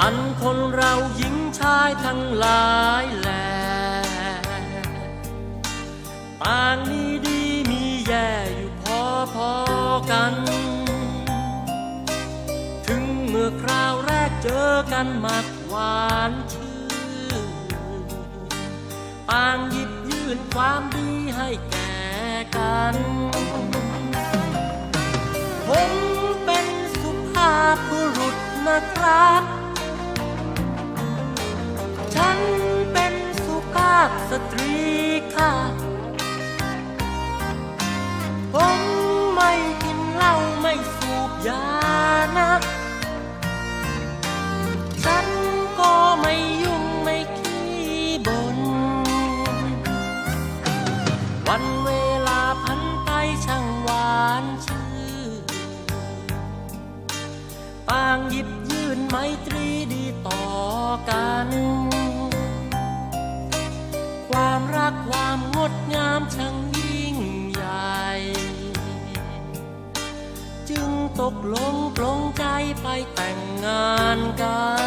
อันคนเราหญิงชายทั้งหลายแหลต่างมีดีมีแย่อยู่พอพอๆกัน ถึงเมื่อคราวแรกเจอกันมักหวานชื่นต่างหยิบยื่นความดีให้แก่กันผมเป็นสุภาพบุรุษนะครับาพสตรีค่ะ ผมไม่กินเหล้าไม่สูบยานะ ฉันก็ไม่ยุ่งไม่ขี้บน่นวันเวลาพันไปช่างหวานชื่นต่างหยิบยื่นไมตรีดีต่อกันากความงดงามช่างยิ่งใหญ่ จึงตกลงปลงใจไปแต่งงานกัน